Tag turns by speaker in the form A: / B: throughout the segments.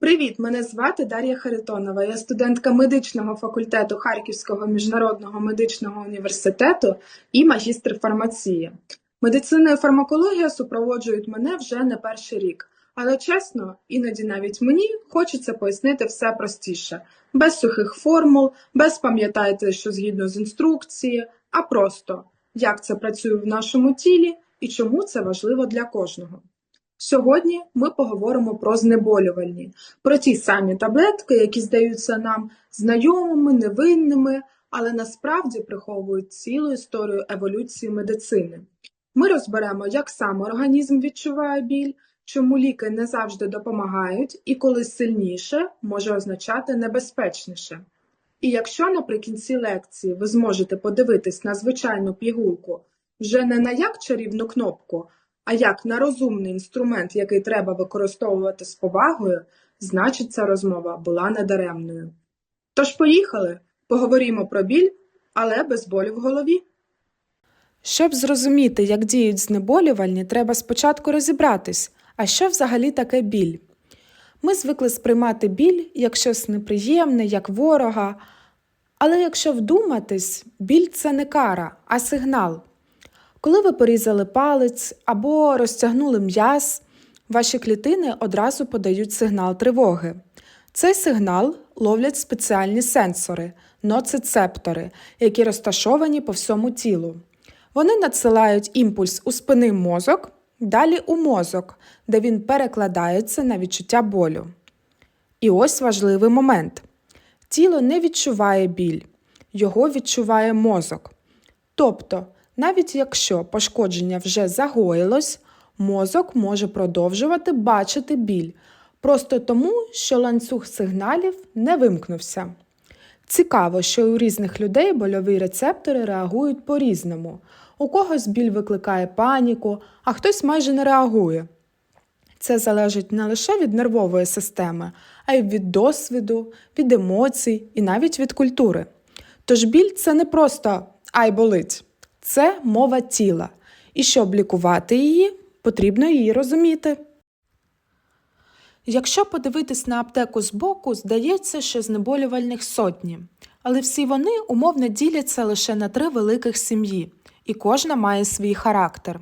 A: Привіт, мене звати Дар'я Харитонова. Я студентка медичного факультету Харківського міжнародного медичного університету і магістр фармації. Медицина і фармакологія супроводжують мене вже не перший рік. Але чесно, іноді навіть мені хочеться пояснити все простіше, без сухих формул, без пам'ятайте, що згідно з інструкції, а просто як це працює в нашому тілі і чому це важливо для кожного. Сьогодні ми поговоримо про знеболювальні, про ті самі таблетки, які здаються нам знайомими, невинними, але насправді приховують цілу історію еволюції медицини. Ми розберемо, як сам організм відчуває біль, чому ліки не завжди допомагають, і коли сильніше може означати небезпечніше. І якщо наприкінці лекції ви зможете подивитись на звичайну пігулку вже не на як чарівну кнопку, а як на розумний інструмент, який треба використовувати з повагою, значить ця розмова була недаремною. Тож поїхали, поговоримо про біль, але без болю в голові.
B: Щоб зрозуміти, як діють знеболювальні, треба спочатку розібратись, а що взагалі таке біль. Ми звикли сприймати біль як щось неприємне, як ворога. Але якщо вдуматись, біль це не кара, а сигнал. Коли ви порізали палець або розтягнули м'яз, ваші клітини одразу подають сигнал тривоги. Цей сигнал ловлять спеціальні сенсори, ноцицептори, які розташовані по всьому тілу. Вони надсилають імпульс у спинний мозок, далі у мозок, де він перекладається на відчуття болю. І ось важливий момент: тіло не відчуває біль, його відчуває мозок. Тобто, навіть якщо пошкодження вже загоїлось, мозок може продовжувати бачити біль, просто тому, що ланцюг сигналів не вимкнувся. Цікаво, що у різних людей больові рецептори реагують по-різному. У когось біль викликає паніку, а хтось майже не реагує. Це залежить не лише від нервової системи, а й від досвіду, від емоцій і навіть від культури. Тож біль це не просто ай болить, це мова тіла. І щоб лікувати її, потрібно її розуміти. Якщо подивитись на аптеку збоку, здається, що знеболювальних сотні, але всі вони умовно діляться лише на три великих сім'ї, і кожна має свій характер.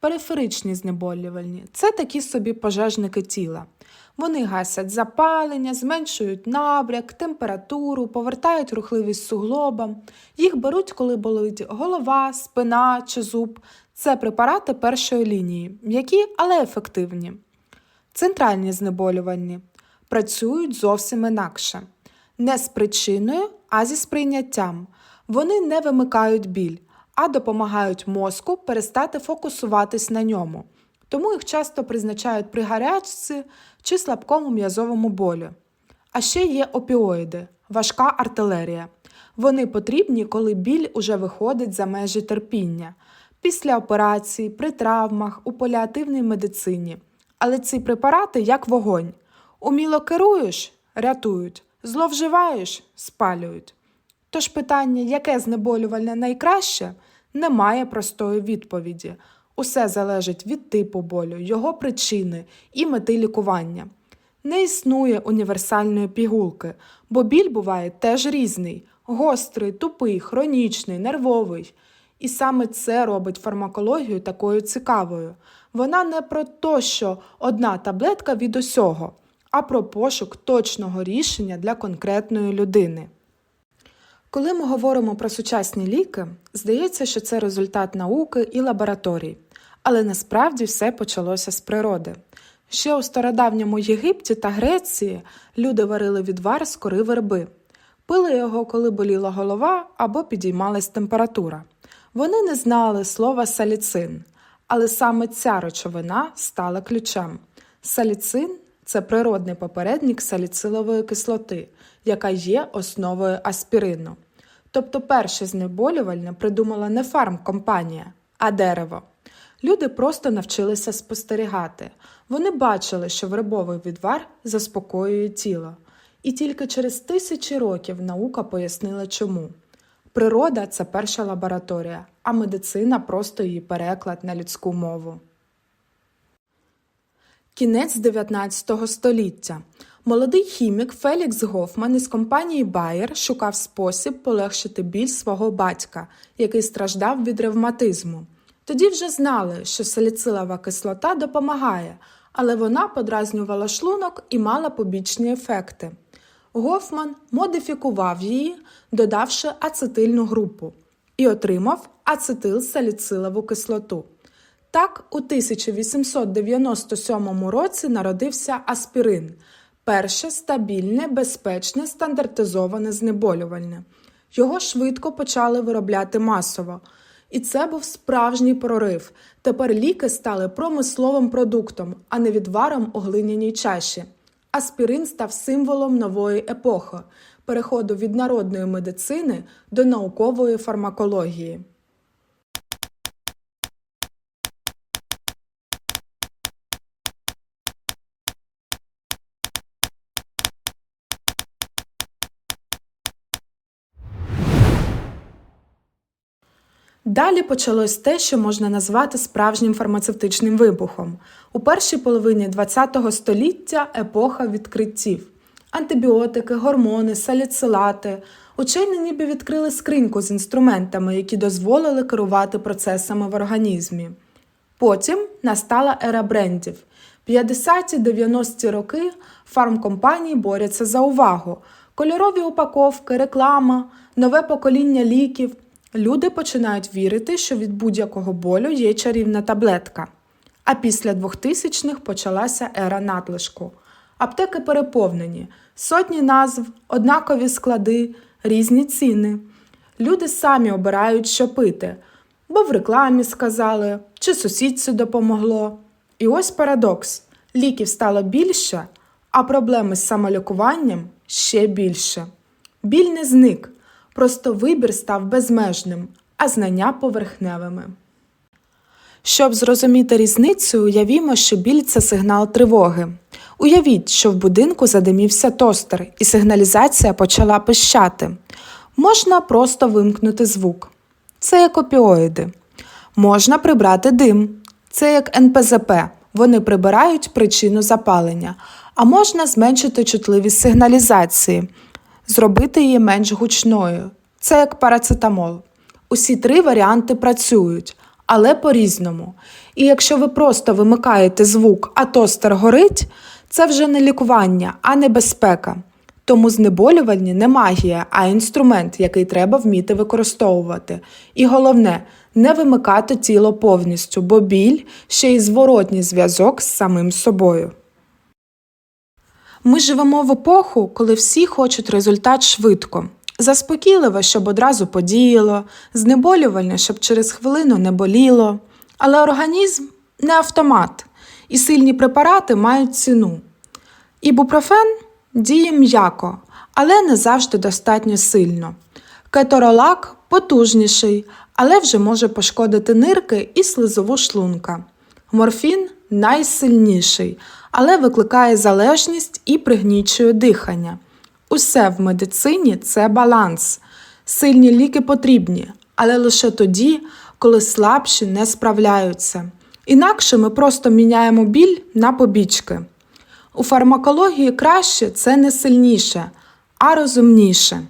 B: Периферичні знеболювальні це такі собі пожежники тіла. Вони гасять запалення, зменшують набряк, температуру, повертають рухливість суглобам. Їх беруть, коли болить голова, спина чи зуб. Це препарати першої лінії, м'які, але ефективні. Центральні знеболювальні працюють зовсім інакше. Не з причиною, а зі сприйняттям. Вони не вимикають біль, а допомагають мозку перестати фокусуватись на ньому. Тому їх часто призначають при гарячці чи слабкому м'язовому болю. А ще є опіоїди, важка артилерія. Вони потрібні, коли біль уже виходить за межі терпіння, після операції, при травмах, у паліативній медицині. Але ці препарати як вогонь. Уміло керуєш рятують, зловживаєш спалюють. Тож питання, яке знеболювальне найкраще, немає простої відповіді. Усе залежить від типу болю, його причини і мети лікування. Не існує універсальної пігулки, бо біль буває теж різний гострий, тупий, хронічний, нервовий. І саме це робить фармакологію такою цікавою. Вона не про те, що одна таблетка від усього, а про пошук точного рішення для конкретної людини. Коли ми говоримо про сучасні ліки, здається, що це результат науки і лабораторій, але насправді все почалося з природи. Ще у стародавньому Єгипті та Греції люди варили відвар з кори верби, пили його, коли боліла голова або підіймалась температура. Вони не знали слова саліцин, але саме ця речовина стала ключем. Саліцин це природний попередник саліцилової кислоти, яка є основою аспірину. Тобто перше знеболювальне придумала не фармкомпанія, а дерево. Люди просто навчилися спостерігати. Вони бачили, що вербовий відвар заспокоює тіло. І тільки через тисячі років наука пояснила чому. Природа це перша лабораторія, а медицина просто її переклад на людську мову. Кінець 19 століття. Молодий хімік Фелікс Гофман із компанії Bayer шукав спосіб полегшити біль свого батька, який страждав від ревматизму. Тоді вже знали, що саліцилова кислота допомагає, але вона подразнювала шлунок і мала побічні ефекти. Гофман модифікував її, додавши ацетильну групу, і отримав ацетилсаліцилову кислоту. Так, у 1897 році народився аспірин перше стабільне, безпечне, стандартизоване знеболювальне. Його швидко почали виробляти масово. І це був справжній прорив. Тепер ліки стали промисловим продуктом, а не відваром у глиняній чаші. Аспірин став символом нової епохи переходу від народної медицини до наукової фармакології. Далі почалось те, що можна назвати справжнім фармацевтичним вибухом. У першій половині ХХ століття епоха відкриттів. Антибіотики, гормони, саліцилати. Учені ніби відкрили скриньку з інструментами, які дозволили керувати процесами в організмі. Потім настала ера брендів. 50-90-ті роки фармкомпанії борються за увагу. Кольорові упаковки, реклама, нове покоління ліків. Люди починають вірити, що від будь-якого болю є чарівна таблетка. А після 2000-х почалася ера надлишку. Аптеки переповнені, сотні назв, однакові склади, різні ціни. Люди самі обирають, що пити, бо в рекламі сказали, чи сусідці допомогло. І ось парадокс: ліків стало більше, а проблеми з самолікуванням ще більше. Біль не зник, просто вибір став безмежним, а знання поверхневими. Щоб зрозуміти різницю, уявімо, що біль це сигнал тривоги. Уявіть, що в будинку задимівся тостер, і сигналізація почала пищати. Можна просто вимкнути звук. Це як опіоїди. Можна прибрати дим. Це як НПЗП. Вони прибирають причину запалення. А можна зменшити чутливість сигналізації, зробити її менш гучною. Це як парацетамол. Усі три варіанти працюють, але по-різному. І якщо ви просто вимикаєте звук, а тостер горить, це вже не лікування, а небезпека. Тому знеболювальні не магія, а інструмент, який треба вміти використовувати. І головне, не вимикати тіло повністю, бо біль ще й зворотній зв'язок з самим собою. Ми живемо в епоху, коли всі хочуть результат швидко. Заспокійливо, щоб одразу подіяло, знеболювальне, щоб через хвилину не боліло. Але організм не автомат, і сильні препарати мають ціну. Ібупрофен діє м'яко, але не завжди достатньо сильно. Кеторолак потужніший, але вже може пошкодити нирки і слизову шлунка. Морфін найсильніший, але викликає залежність і пригнічує дихання. Усе в медицині це баланс. Сильні ліки потрібні, але лише тоді, коли слабші не справляються. Інакше ми просто міняємо біль на побічки. У фармакології краще це не сильніше, а розумніше.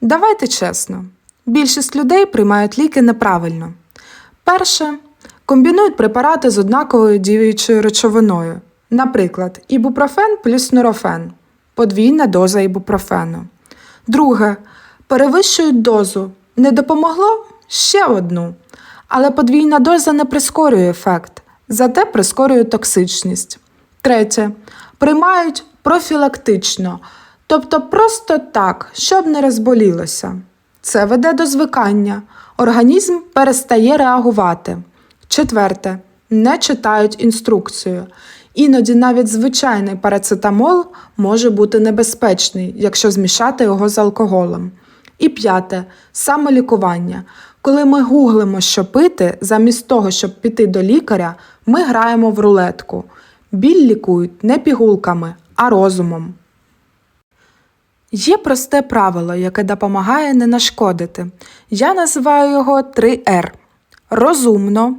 B: Давайте чесно, більшість людей приймають ліки неправильно. Перше, комбінують препарати з однаковою діючою речовиною, наприклад, ібупрофен плюс нурофен, подвійна доза ібупрофену. Друге, перевищують дозу. Не допомогло ще одну. Але подвійна доза не прискорює ефект, зате прискорює токсичність. Третє. Приймають профілактично, тобто просто так, щоб не розболілося. Це веде до звикання. Організм перестає реагувати. Четверте. Не читають інструкцію. Іноді навіть звичайний парацетамол може бути небезпечний, якщо змішати його з алкоголем. І п'яте самолікування. Коли ми гуглимо, що пити, замість того, щоб піти до лікаря, ми граємо в рулетку. Біль лікують не пігулками, а розумом. Є просте правило, яке допомагає не нашкодити. Я називаю його 3R. Розумно,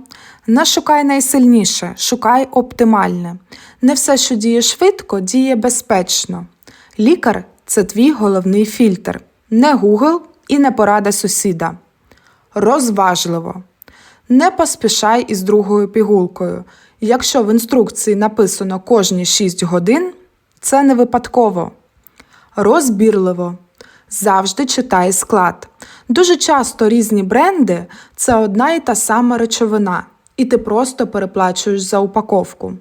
B: Не шукай найсильніше, шукай оптимальне. Не все, що діє швидко, діє безпечно. Лікар це твій головний фільтр, не Google і не порада сусіда. Розважливо. Не поспішай із другою пігулкою. Якщо в інструкції написано кожні 6 годин, це не випадково. Розбірливо. Завжди читай склад. Дуже часто різні бренди це одна і та сама речовина, і ти просто переплачуєш за упаковку.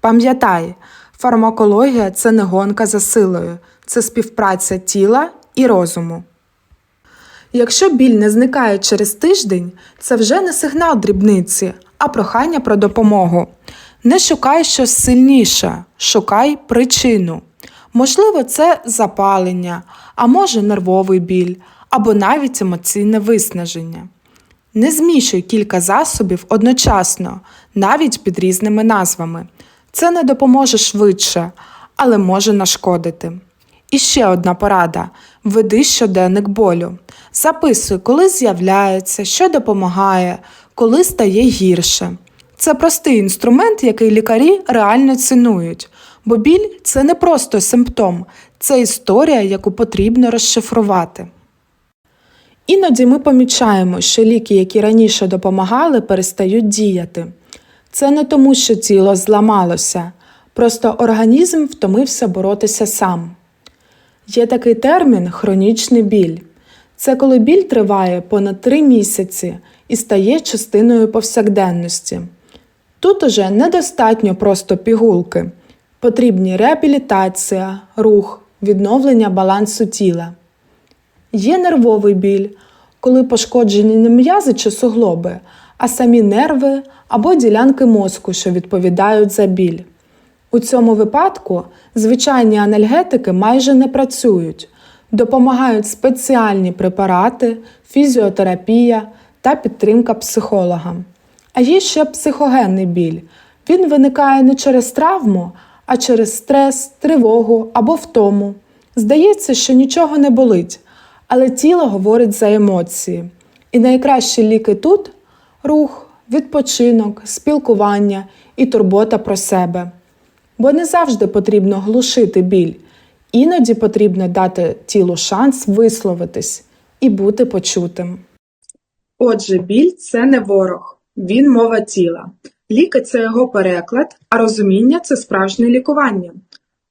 B: Пам'ятай, фармакологія це не гонка за силою, це співпраця тіла і розуму. Якщо біль не зникає через тиждень, це вже не сигнал дрібниці, а прохання про допомогу. Не шукай щось сильніше, шукай причину. Можливо, це запалення, а може нервовий біль, або навіть емоційне виснаження. Не змішуй кілька засобів одночасно, навіть під різними назвами. Це не допоможе швидше, але може нашкодити. І ще одна порада: веди щоденник болю. Записуй, коли з'являється, що допомагає, коли стає гірше. Це простий інструмент, який лікарі реально цінують, бо біль це не просто симптом, це історія, яку потрібно розшифрувати. Іноді ми помічаємо, що ліки, які раніше допомагали, перестають діяти. Це не тому, що тіло зламалося, просто організм втомився боротися сам. Є такий термін хронічний біль. Це коли біль триває понад 3 місяці і стає частиною повсякденності. Тут уже недостатньо просто пігулки, потрібні реабілітація, рух, відновлення балансу тіла. Є нервовий біль, коли пошкоджені не м'язи чи суглоби, а самі нерви або ділянки мозку, що відповідають за біль. У цьому випадку звичайні анальгетики майже не працюють, допомагають спеціальні препарати, фізіотерапія та підтримка психолога. А є ще психогенний біль. Він виникає не через травму, а через стрес, тривогу або втому. Здається, що нічого не болить, але тіло говорить за емоції. І найкращі ліки тут рух, відпочинок, спілкування і турбота про себе. Бо не завжди потрібно глушити біль, іноді потрібно дати тілу шанс висловитись і бути почутим.
A: Отже, біль це не ворог, він мова тіла. Ліки це його переклад, а розуміння це справжнє лікування.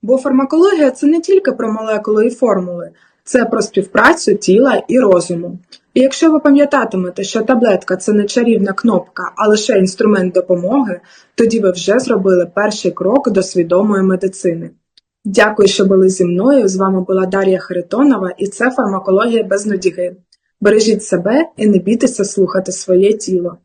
A: Бо фармакологія це не тільки про молекули і формули, це про співпрацю тіла і розуму. І якщо ви пам'ятатимете, що таблетка це не чарівна кнопка, а лише інструмент допомоги, тоді ви вже зробили перший крок до свідомої медицини. Дякую, що були зі мною. З вами була Дар'я Харитонова, і це фармакологія без нудіги. Бережіть себе і не бійтеся слухати своє тіло.